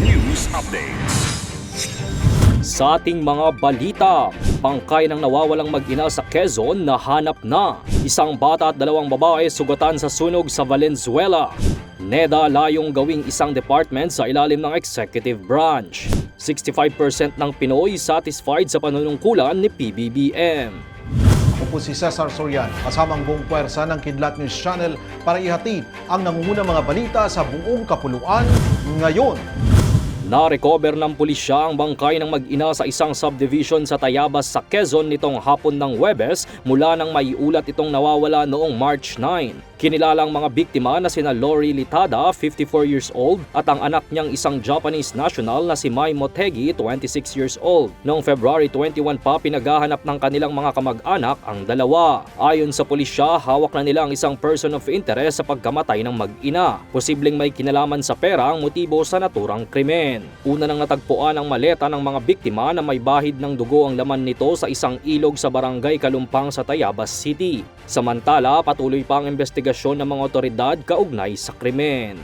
News Updates. Sa ating mga balita, bangkay ng nawawalang mag-ina sa Quezon nahanap na. Isang bata at dalawang babae sugatan sa sunog sa Valenzuela. NEDA layong gawing isang department sa ilalim ng executive branch. 65% ng Pinoy satisfied sa panunungkulan ni PBBM. Ako po si Cesar Sorian, kasamang buong puwersa ng Kidlat News Channel para ihatid ang nangungunang mga balita sa buong kapuluan ngayon. Na-recover ng pulisya ang bangkay ng mag-ina sa isang subdivision sa Tayabas sa Quezon nitong hapon ng Webes mula nang maiulat itong nawawala noong March 9. Kinilalang mga biktima na sina Lori Litada, 54 years old, at ang anak niyang isang Japanese national na si Mai Motegi, 26 years old. Noong February 21 pa pinaghahanap ng kanilang mga kamag-anak ang dalawa. Ayon sa pulisya, hawak na nila ang isang person of interest sa pagkamatay ng mag-ina. Posibleng may kinalaman sa pera ang motibo sa naturang krimen. Una nang natagpuan ang maleta ng mga biktima na may bahid ng dugo ang laman nito sa isang ilog sa barangay Kalumpang sa Tayabas City. Samantala, patuloy pa ang investigasyon ng mga otoridad kaugnay sa krimen.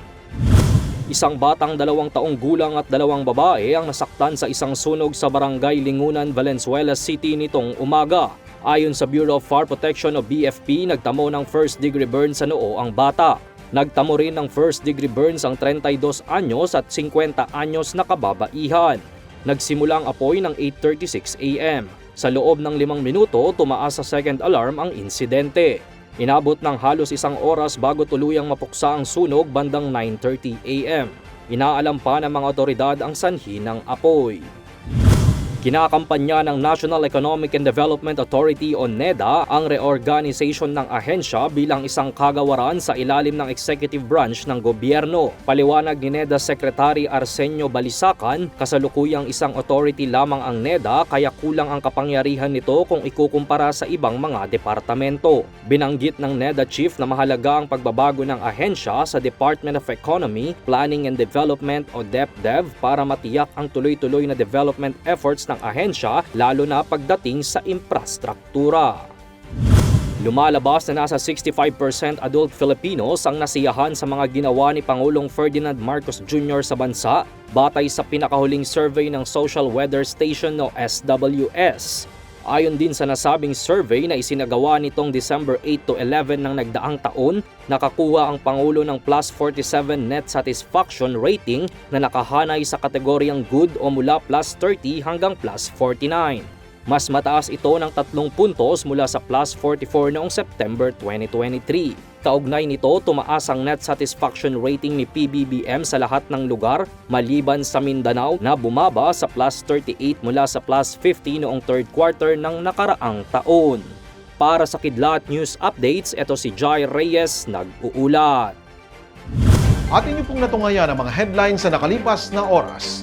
Isang batang dalawang taong gulang at dalawang babae ang nasaktan sa isang sunog sa barangay Lingunan, Valenzuela City nitong umaga. Ayon sa Bureau of Fire Protection o BFP, nagtamo ng first degree burn sa noo ang bata. Nagtamo rin ng first degree burns ang 32 anyos at 50 anyos na kababaihan. Nagsimula ang apoy ng 8.36 a.m. Sa loob ng limang minuto, tumaas sa second alarm ang insidente. Inabot ng halos isang oras bago tuluyang mapuksa ang sunog bandang 9.30 a.m. Inaalam pa ng mga otoridad ang sanhi ng apoy. Kinakampanya ng National Economic and Development Authority o NEDA ang reorganization ng ahensya bilang isang kagawaran sa ilalim ng executive branch ng gobyerno. Paliwanag ni NEDA Secretary Arsenio Balisacan, kasalukuyang isang authority lamang ang NEDA kaya kulang ang kapangyarihan nito kung ikukumpara sa ibang mga departamento. Binanggit ng NEDA Chief na mahalaga ang pagbabago ng ahensya sa Department of Economy, Planning and Development o DepDev para matiyak ang tuloy-tuloy na development efforts ng ahensya lalo na pagdating sa infrastruktura. Lumalabas na nasa 65% adult Filipinos ang nasiyahan sa mga ginawa ni Pangulong Ferdinand Marcos Jr. sa bansa batay sa pinakahuling survey ng Social Weather Station o SWS. Ayon din sa nasabing survey na isinagawa nitong December 8 to 11 ng nagdaang taon, nakakuha ang Pangulo ng plus 47 net satisfaction rating na nakahanay sa kategoryang good o mula plus 30 hanggang plus 49. Mas mataas ito ng tatlong puntos mula sa plus 44 noong September 2023. Kaugnay nito, tumaas ang net satisfaction rating ni PBBM sa lahat ng lugar maliban sa Mindanao na bumaba sa plus 38 mula sa plus 50 noong third quarter ng nakaraang taon. Para sa Kidlat News Updates, ito si Jai Reyes nag-uulat. At inyo pong natungayan ang mga headlines sa nakalipas na oras.